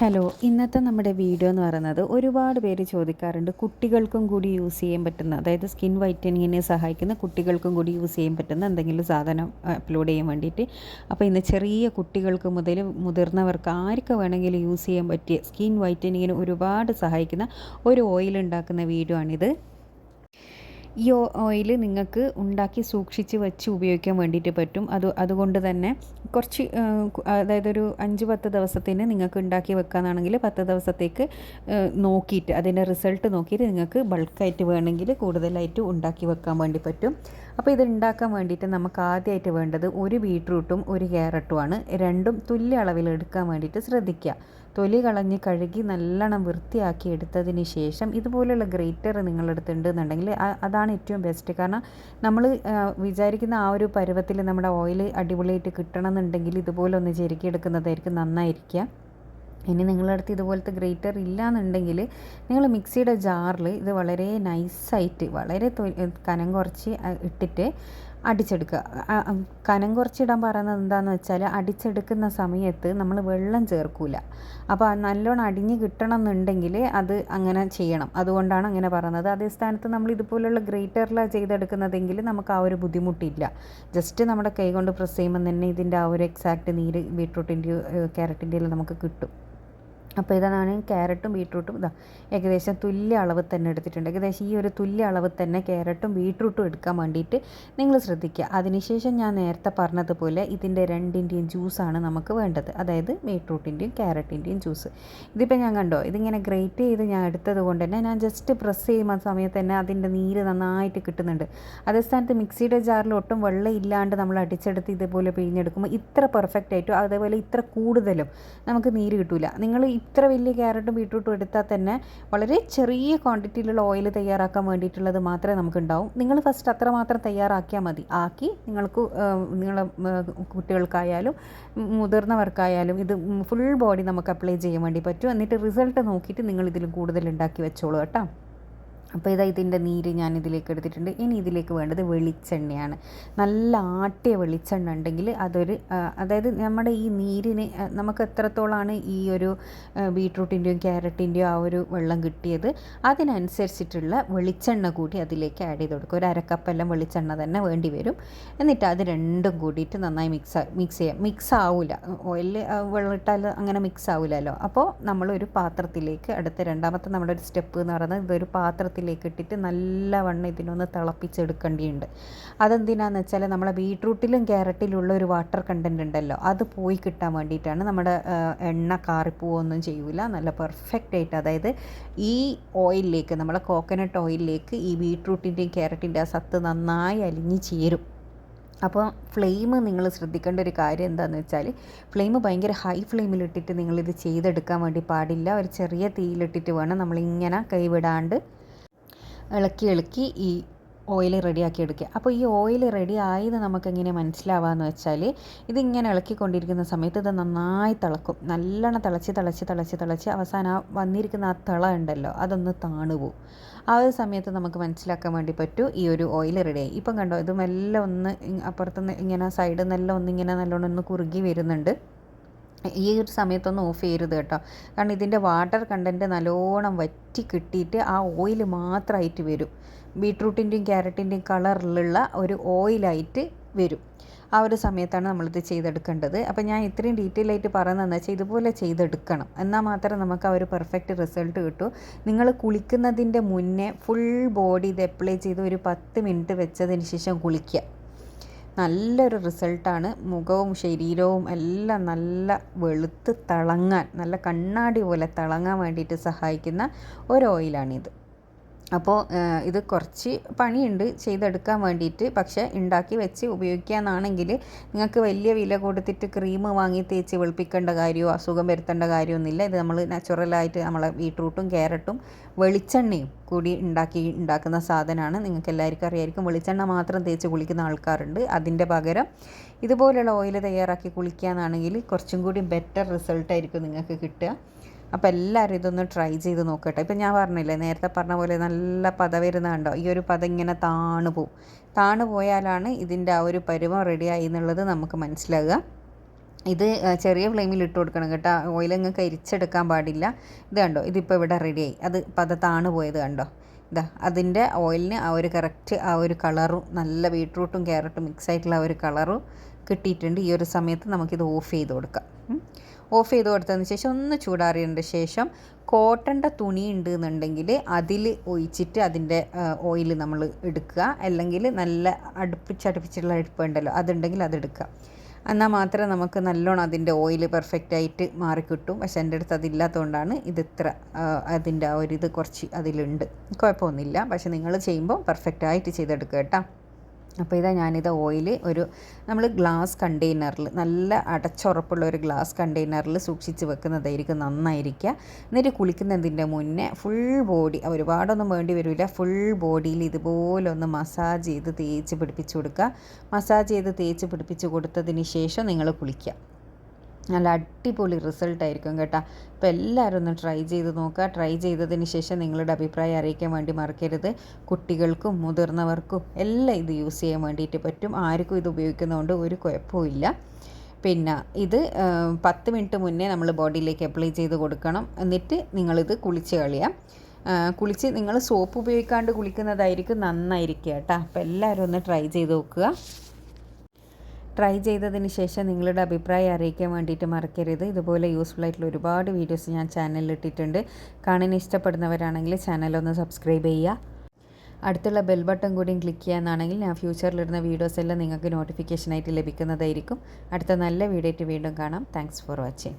Hello ഇന്നത്തെ നമ്മുടെ video എന്ന് പറയുന്നത് ഒരുപാട് പേര് ചോദിക്കാറുണ്ട് കുട്ടികൾക്കും കൂടി യൂസ് ചെയ്യാൻ പറ്റുന്ന അതായത് സ്കിൻ വൈറ്റനിങ്ങിനെ സഹായിക്കുന്ന കുട്ടികൾക്കും കൂടി യൂസ് ചെയ്യാൻ പറ്റുന്ന എന്തെങ്കിലും സാധനം അപ്ലോഡ് ചെയ്യാൻ വേണ്ടിയിട്ട്. അപ്പോൾ ഇന്ന് ചെറിയ കുട്ടികൾക്ക് മുതൽ മുതിർന്നവർക്ക് ആർക്ക് വേണമെങ്കിലും യൂസ് ചെയ്യാൻ പറ്റിയ സ്കിൻ വൈറ്റനിങ്ങിന് ഒരുപാട് സഹായിക്കുന്ന ഒരു ഓയിൽ ഉണ്ടാക്കുന്ന വീഡിയോ ആണിത്. ഈ ഓയിൽ നിങ്ങൾക്ക് ഉണ്ടാക്കി സൂക്ഷിച്ച് വെച്ച് ഉപയോഗിക്കാൻ വേണ്ടിയിട്ട് പറ്റും. അത് അതുകൊണ്ട് തന്നെ കുറച്ച് അതായത് ഒരു അഞ്ച് പത്ത് ദിവസത്തിന് നിങ്ങൾക്ക് ഉണ്ടാക്കി വെക്കാനാണെങ്കിൽ പത്ത് ദിവസത്തേക്ക് നോക്കിയിട്ട് അതിന്റെ റിസൾട്ട് നോക്കിയിട്ട് നിങ്ങൾക്ക് ബൾക്കായിട്ട് വേണമെങ്കിൽ കൂടുതലായിട്ട് ഉണ്ടാക്കി വെക്കാൻ വേണ്ടി പറ്റും. അപ്പോൾ ഇത് ഉണ്ടാക്കാൻ വേണ്ടിയിട്ട് നമുക്ക് ആദ്യമായിട്ട് വേണ്ടത് ഒരു ബീട്രൂട്ടും ഒരു ക്യാരറ്റുമാണ്. രണ്ടും തുല്യ അളവിൽ എടുക്കാൻ വേണ്ടിയിട്ട് ശ്രദ്ധിക്കുക. തൊലി കളഞ്ഞ് കഴുകി നല്ലോണം വൃത്തിയാക്കി എടുത്തതിന് ശേഷം ഇതുപോലെയുള്ള ഗ്രേറ്റർ നിങ്ങളെടുത്തുണ്ട് എന്നുണ്ടെങ്കിൽ അതാണ് ഏറ്റവും ബെസ്റ്റ് കാരണം നമ്മൾ വിചാരിക്കുന്ന ആ ഒരു പരുവത്തിൽ നമ്മുടെ ഓയിൽ അടിപൊളിയായിട്ട് കിട്ടണം എന്നുണ്ടെങ്കിൽ ഇതുപോലെ ഒന്ന് ചെരുക്കിയെടുക്കുന്നതായിരിക്കും നന്നായിരിക്കുക. ഇനി നിങ്ങളുടെ അടുത്ത് ഇതുപോലത്തെ ഗ്രേറ്റർ ഇല്ല എന്നുണ്ടെങ്കിൽ നിങ്ങൾ മിക്സിയുടെ ജാറിൽ ഇത് വളരെ നൈസായിട്ട് വളരെ കനം കുറച്ച് ഇട്ടിട്ട് അടിച്ചെടുക്കുക. കനം കുറച്ചിടാൻ പറയുന്നത് എന്താണെന്ന് വെച്ചാൽ അടിച്ചെടുക്കുന്ന സമയത്ത് നമ്മൾ വെള്ളം ചേർക്കൂല. അപ്പോൾ നല്ലോണം അടിഞ്ഞ് കിട്ടണം എന്നുണ്ടെങ്കിൽ അത് അങ്ങനെ ചെയ്യണം. അതുകൊണ്ടാണ് അങ്ങനെ പറയുന്നത്. അതേ സ്ഥാനത്ത് നമ്മൾ ഇതുപോലുള്ള ഗ്രേറ്ററിലാണ് ചെയ്തെടുക്കുന്നതെങ്കിൽ നമുക്ക് ആ ഒരു ബുദ്ധിമുട്ടില്ല. ജസ്റ്റ് നമ്മുടെ കൈ കൊണ്ട് പ്രസ് ചെയ്യുമ്പോൾ തന്നെ ഇതിന്റെ ആ ഒരു എക്സാക്റ്റ് നീര് ബീട്രൂട്ടിന്റെയോ ക്യാരറ്റിന്റെയോ നമുക്ക് കിട്ടും. അപ്പോൾ ഇതാണ് ക്യാരറ്റും ബീട്രൂട്ടും. ഇതാ ഏകദേശം തുല്യ അളവ് തന്നെ എടുത്തിട്ടുണ്ട്. ഏകദേശം ഈ ഒരു തുല്യ അളവ് തന്നെ ക്യാരറ്റും ബീട്രൂട്ടും എടുക്കാൻ വേണ്ടിയിട്ട് നിങ്ങൾ ശ്രദ്ധിക്കുക. അതിനുശേഷം ഞാൻ നേരത്തെ പറഞ്ഞതുപോലെ ഇതിന്റെ രണ്ടിന്റെയും ജ്യൂസാണ് നമുക്ക് വേണ്ടത്. അതായത് ബീട്രൂട്ടിന്റെയും ക്യാരറ്റിന്റെയും ജ്യൂസ്. ഇതിപ്പോൾ ഞാൻ കണ്ടോ ഇതിങ്ങനെ ഗ്രേറ്റ് ചെയ്ത് ഞാൻ എടുത്തത് കൊണ്ട് തന്നെ ഞാൻ ജസ്റ്റ് പ്രസ് ചെയ്യുന്ന സമയത്ത് തന്നെ അതിന്റെ നീര് നന്നായിട്ട് കിട്ടുന്നുണ്ട്. അതേ സ്ഥാനത്ത് മിക്സിയുടെ ജാറിൽ ഒട്ടും വെള്ളം ഇല്ലാണ്ട് നമ്മൾ അടിച്ചെടുത്ത് ഇതുപോലെ പിഴിഞ്ഞെടുക്കുമ്പോൾ ഇത്ര പെർഫെക്റ്റ് ആയിട്ടും അതേപോലെ ഇത്ര കൂടുതലും നമുക്ക് നീര് കിട്ടില്ല നിങ്ങൾ ഇത്ര വലിയ ക്യാരറ്റും ബീട്രൂട്ടും എടുത്താൽ തന്നെ വളരെ ചെറിയ ക്വാണ്ടിറ്റിയിലുള്ള ഓയിൽ തയ്യാറാക്കാൻ വേണ്ടിയിട്ടുള്ളത് മാത്രമേ നമുക്കുണ്ടാവും. നിങ്ങൾ ഫസ്റ്റ് അത്ര മാത്രം തയ്യാറാക്കിയാൽ മതി. ആക്കി നിങ്ങൾക്ക് നിങ്ങളെ കുട്ടികൾക്കായാലും മുതിർന്നവർക്കായാലും ഇത് ഫുൾ ബോഡി നമുക്ക് അപ്ലൈ ചെയ്യാൻ വേണ്ടി പറ്റും. എന്നിട്ട് റിസൾട്ട് നോക്കിയിട്ട് നിങ്ങൾ ഇതിലും കൂടുതൽ ഉണ്ടാക്കി വെച്ചോളൂ കേട്ടോ. അപ്പോൾ ഇതാ ഇതിന്റെ നീര് ഞാൻ ഇതിലേക്ക് എടുത്തിട്ടുണ്ട്. ഇനി ഇതിലേക്ക് വേണ്ടത് വെളിച്ചെണ്ണയാണ്. നല്ല ആട്ടിയ വെളിച്ചെണ്ണ ഉണ്ടെങ്കിൽ അതൊരു അതായത് നമ്മുടെ ഈ നീരിന് നമുക്ക് എത്രത്തോളമാണ് ഈ ഒരു ബീട്രൂട്ടിന്റെയും ക്യാരറ്റിന്റെയും ആ ഒരു വെള്ളം കിട്ടിയത്? അതിനനുസരിച്ചിട്ടുള്ള വെളിച്ചെണ്ണ കൂടി അതിലേക്ക് ആഡ് ചെയ്ത് കൊടുക്കുക. ഒരു അരക്കപ്പെല്ലാം വെളിച്ചെണ്ണ തന്നെ വേണ്ടി വരും. എന്നിട്ട് അത് രണ്ടും കൂടിയിട്ട് നന്നായി മിക്സ് മിക്സ് ചെയ്യാം. മിക്സ് ആവില്ല ഓയിൽ വെള്ളം ഇട്ടാൽ അങ്ങനെ മിക്സ് ആവില്ലല്ലോ അപ്പോൾ നമ്മളൊരു പാത്രത്തിലേക്ക് അടുത്ത രണ്ടാമത്തെ നമ്മുടെ ഒരു സ്റ്റെപ്പ് എന്ന് പറയുന്നത് ഇതൊരു പാത്രത്തിൽ പാത്രത്തിലേക്ക് ഇട്ടിട്ട് നല്ലവണ്ണം ഇതിനൊന്ന് തിളപ്പിച്ചെടുക്കേണ്ടിയുണ്ട്. അതെന്തിനാന്ന് വെച്ചാൽ നമ്മളെ ബീട്രൂട്ടിലും ക്യാരറ്റിലുള്ള ഒരു വാട്ടർ കണ്ടന്റ് ഉണ്ടല്ലോ അത് പോയി കിട്ടാൻ വേണ്ടിയിട്ടാണ് നമ്മുടെ എണ്ണ കാറിപ്പോവൊന്നും ചെയ്യൂല. നല്ല പെർഫെക്റ്റ് ആയിട്ട് അതായത് ഈ ഓയിലിലേക്ക് നമ്മളെ കോക്കനട്ട് ഓയിലിലേക്ക് ഈ ബീട്രൂട്ടിന്റെയും ക്യാരറ്റിന്റെ ആ സത്ത് നന്നായി അലിഞ്ഞ് ചേരും. അപ്പോൾ ഫ്ലെയിം നിങ്ങൾ ശ്രദ്ധിക്കേണ്ട ഒരു കാര്യം എന്താണെന്ന് വെച്ചാൽ ഫ്ലെയിം ഭയങ്കര ഹൈ ഫ്ലെയിമിലിട്ടിട്ട് നിങ്ങളിത് ചെയ്തെടുക്കാൻ വേണ്ടി പാടില്ല. ഒരു ചെറിയ തീയിലിട്ടിട്ട് വേണം നമ്മളിങ്ങനെ കൈവിടാണ്ട് ഇളക്കി ഇളക്കി ഈ ഓയിൽ റെഡിയാക്കി എടുക്കുക. അപ്പോൾ ഈ ഓയിൽ റെഡി ആയത് നമുക്കെങ്ങനെ മനസ്സിലാവാന്ന് വെച്ചാൽ ഇതിങ്ങനെ ഇളക്കിക്കൊണ്ടിരിക്കുന്ന സമയത്ത് ഇത് നന്നായി തിളക്കും. നല്ലോണം തിളച്ച് തിളച്ച് തിളച്ച് തിളച്ച് അവസാനം ആ വന്നിരിക്കുന്ന ആ തിള ഉണ്ടല്ലോ അതൊന്ന് താണുപോകും ആ ഒരു സമയത്ത് നമുക്ക് മനസ്സിലാക്കാൻ വേണ്ടി പറ്റൂ ഈ ഒരു ഓയിൽ റെഡിയായി ഇപ്പം കണ്ടോ ഇത് മെല്ലെ ഒന്ന് അപ്പുറത്തുനിന്ന് ഇങ്ങനെ സൈഡിൽ നിന്നെല്ലാം ഒന്നിങ്ങനെ നല്ലോണം ഒന്ന് കുറുകി വരുന്നുണ്ട്. ഈ ഒരു സമയത്തൊന്നും ഓഫ് ചെയ്യരുത് കേട്ടോ. കാരണം ഇതിന്റെ വാട്ടർ കണ്ടന്റ് നല്ലോണം വറ്റി കിട്ടിയിട്ട് ആ ഓയിൽ മാത്രമായിട്ട് വരും. ബീട്രൂട്ടിന്റെയും ക്യാരറ്റിന്റെയും കളറിലുള്ള ഒരു ഓയിലായിട്ട് വരും. ആ ഒരു സമയത്താണ് നമ്മളിത് ചെയ്തെടുക്കേണ്ടത്. അപ്പോൾ ഞാൻ ഇത്രയും ഡീറ്റെയിൽ ആയിട്ട് പറയുന്നതെന്ന് വെച്ചാൽ ഇതുപോലെ ചെയ്തെടുക്കണം. എന്നാൽ മാത്രമേ നമുക്ക് ആ ഒരു പെർഫെക്റ്റ് റിസൾട്ട് കിട്ടൂ. നിങ്ങൾ കുളിക്കുന്നതിന്റെ മുന്നേ ഫുൾ ബോഡി ഇത് അപ്ലൈ ചെയ്ത് ഒരു പത്ത് മിനിറ്റ് വെച്ചതിന് ശേഷം കുളിക്കുക. നല്ലൊരു റിസൾട്ടാണ്. മുഖവും ശരീരവും എല്ലാം നല്ല വെളുത്ത് തിളങ്ങാൻ നല്ല കണ്ണാടി പോലെ തിളങ്ങാൻ വേണ്ടിയിട്ട് സഹായിക്കുന്ന ഒരു ഓയിലാണിത് അപ്പോൾ ഇത് കുറച്ച് പണിയുണ്ട് ചെയ്തെടുക്കാൻ വേണ്ടിയിട്ട്. പക്ഷേ ഉണ്ടാക്കി വെച്ച് ഉപയോഗിക്കാന്നാണെങ്കിൽ നിങ്ങൾക്ക് വലിയ വില കൊടുത്തിട്ട് ക്രീം വാങ്ങി തേച്ച് വെളുപ്പിക്കേണ്ട കാര്യമോ അസുഖം വരുത്തേണ്ട കാര്യമൊന്നുമില്ല ഇത് നമ്മൾ നാച്ചുറലായിട്ട് നമ്മളെ ബീട്രൂട്ടും ക്യാരറ്റും വെളിച്ചെണ്ണയും കൂടി ഉണ്ടാക്കി ഉണ്ടാക്കുന്ന സാധനമാണ് നിങ്ങൾക്ക് എല്ലാവർക്കും അറിയായിരിക്കും. വെളിച്ചെണ്ണ മാത്രം തേച്ച് കുളിക്കുന്ന ആൾക്കാരുണ്ട്. അതിന്റെ പകരം ഇതുപോലെയുള്ള ഓയിൽ തയ്യാറാക്കി കുളിക്കുകയെന്നാണെങ്കിൽ കുറച്ചും കൂടി ബെറ്റർ റിസൾട്ടായിരിക്കും നിങ്ങൾക്ക് കിട്ടുക. അപ്പോൾ എല്ലാവരും ഇതൊന്ന് ട്രൈ ചെയ്ത് നോക്കട്ടെ. ഇപ്പം ഞാൻ പറഞ്ഞില്ലേ നേരത്തെ പറഞ്ഞ പോലെ നല്ല പത വരുന്ന കണ്ടോ? ഈ ഒരു പത ഇങ്ങനെ താണു പോവും. താണു പോയാലാണ് ഇതിന്റെ ആ ഒരു പരുവം റെഡിയായി എന്നുള്ളത് നമുക്ക് മനസ്സിലാകുക ഇത് ചെറിയ ഫ്ലെയിമിൽ ഇട്ട് കൊടുക്കണം കേട്ടോ. ഓയിൽ നിങ്ങൾക്ക് അരിച്ചെടുക്കാൻ പാടില്ല. ഇത് കണ്ടോ? ഇതിപ്പോൾ ഇവിടെ റെഡിയായി അത് പദ താണു പോയത് കണ്ടോ? ഇതാ അതിന്റെ ഓയിലിന് ആ ഒരു കറക്റ്റ് ആ ഒരു കളറും നല്ല ബീട്രൂട്ടും ക്യാരറ്റും മിക്സ് ആയിട്ടുള്ള ആ ഒരു കളറും കിട്ടിയിട്ടുണ്ട്. ഈ ഒരു സമയത്ത് നമുക്കിത് ഓഫ് ചെയ്ത് കൊടുക്കാം. ഓഫ് ചെയ്ത് കൊടുത്തതിന് ശേഷം ഒന്ന് ചൂടാറിയതിന്റെ ശേഷം കോട്ടന്റെ തുണി ഉണ്ട് എന്നുണ്ടെങ്കിൽ അതിൽ ഒഴിച്ചിട്ട് അതിന്റെ ഓയിൽ നമ്മൾ എടുക്കുക. അല്ലെങ്കിൽ നല്ല അടുപ്പിച്ചടുപ്പിച്ചുള്ള അടുപ്പ് ഉണ്ടല്ലോ അതുണ്ടെങ്കിൽ അതെടുക്കുക എന്നാൽ മാത്രമേ നമുക്ക് നല്ലോണം അതിന്റെ ഓയിൽ പെർഫെക്റ്റ് ആയിട്ട് മാറിക്കിട്ടും പക്ഷെ എന്റെ അടുത്ത് അതില്ലാത്തതുകൊണ്ടാണ് ഇത് ഇത്ര ആ, അതിന്റെ ആ ഒരു ഇത് കുറച്ച് അതിലുണ്ട്. കുഴപ്പമൊന്നുമില്ല. പക്ഷെ നിങ്ങൾ ചെയ്യുമ്പോൾ പെർഫെക്റ്റ് ആയിട്ട് ചെയ്തെടുക്കുക കേട്ടോ. അപ്പോൾ ഇതാ ഞാനിത് ഓയിൽ ഒരു നമ്മൾ ഗ്ലാസ് കണ്ടെയ്നറിൽ നല്ല അടച്ചുറപ്പുള്ള ഒരു ഗ്ലാസ് കണ്ടെയ്നറിൽ സൂക്ഷിച്ച് വെക്കുന്നതായിരിക്കും നന്നായിരിക്കുക. എന്നിട്ട് കുളിക്കുന്നതിന്റെ മുന്നേ ഫുൾ ബോഡി ഒരുപാടൊന്നും വേണ്ടി വരില്ല. ഫുൾ ബോഡിയിൽ ഇതുപോലെ ഒന്ന് മസാജ് ചെയ്ത് തേച്ച് പിടിപ്പിച്ച് കൊടുക്കുക. മസാജ് ചെയ്ത് തേച്ച് പിടിപ്പിച്ച് കൊടുത്തതിന് ശേഷം നിങ്ങൾ കുളിക്കുക. നല്ല അടിപൊളി റിസൾട്ട് ആയിരിക്കും കേട്ടോ. അപ്പോൾ എല്ലാവരും ഒന്ന് ട്രൈ ചെയ്ത് നോക്കുക ട്രൈ ചെയ്തതിന് ശേഷം നിങ്ങളുടെ അഭിപ്രായം അറിയിക്കാൻ വേണ്ടി മറക്കരുത്. കുട്ടികൾക്കും മുതിർന്നവർക്കും എല്ലാം ഇത് യൂസ് ചെയ്യാൻ വേണ്ടിയിട്ട് പറ്റും. ആർക്കും ഇത് ഉപയോഗിക്കുന്നതുകൊണ്ട് ഒരു കുഴപ്പമില്ല പിന്നെ ഇത് പത്ത് മിനിറ്റ് മുന്നേ നമ്മൾ ബോഡിയിലേക്ക് അപ്ലൈ ചെയ്ത് കൊടുക്കണം. എന്നിട്ട് നിങ്ങളിത് കുളിച്ച് കളിയാം. കുളിച്ച് നിങ്ങൾ സോപ്പ് ഉപയോഗിക്കാണ്ട് കുളിക്കുന്നതായിരിക്കും നന്നായിരിക്കുക കേട്ടോ. അപ്പോൾ എല്ലാവരും ഒന്ന് ട്രൈ ചെയ്ത് നോക്കുക. ട്രൈ ചെയ്തതിന് ശേഷം നിങ്ങളുടെ അഭിപ്രായം അറിയിക്കാൻ വേണ്ടിയിട്ട് മറക്കരുത്. ഇതുപോലെ യൂസ്ഫുൾ ആയിട്ടുള്ള ഒരുപാട് വീഡിയോസ് ഞാൻ ചാനലിൽ ഇട്ടിട്ടുണ്ട്. കാണാൻ ഇഷ്ടപ്പെടുന്നവരാണെങ്കിൽ ചാനലൊന്ന് സബ്സ്ക്രൈബ് ചെയ്യുക. അടുത്തുള്ള ബെൽ ബട്ടൺ കൂടിയും ക്ലിക്ക് ചെയ്യാന്നാണെങ്കിൽ ഞാൻ ഫ്യൂച്ചറിലിടുന്ന വീഡിയോസ് എല്ലാം നിങ്ങൾക്ക് നോട്ടിഫിക്കേഷനായിട്ട് ലഭിക്കുന്നതായിരിക്കും. അടുത്ത നല്ല വീഡിയോ ആയിട്ട് വീണ്ടും കാണാം. Thanks for watching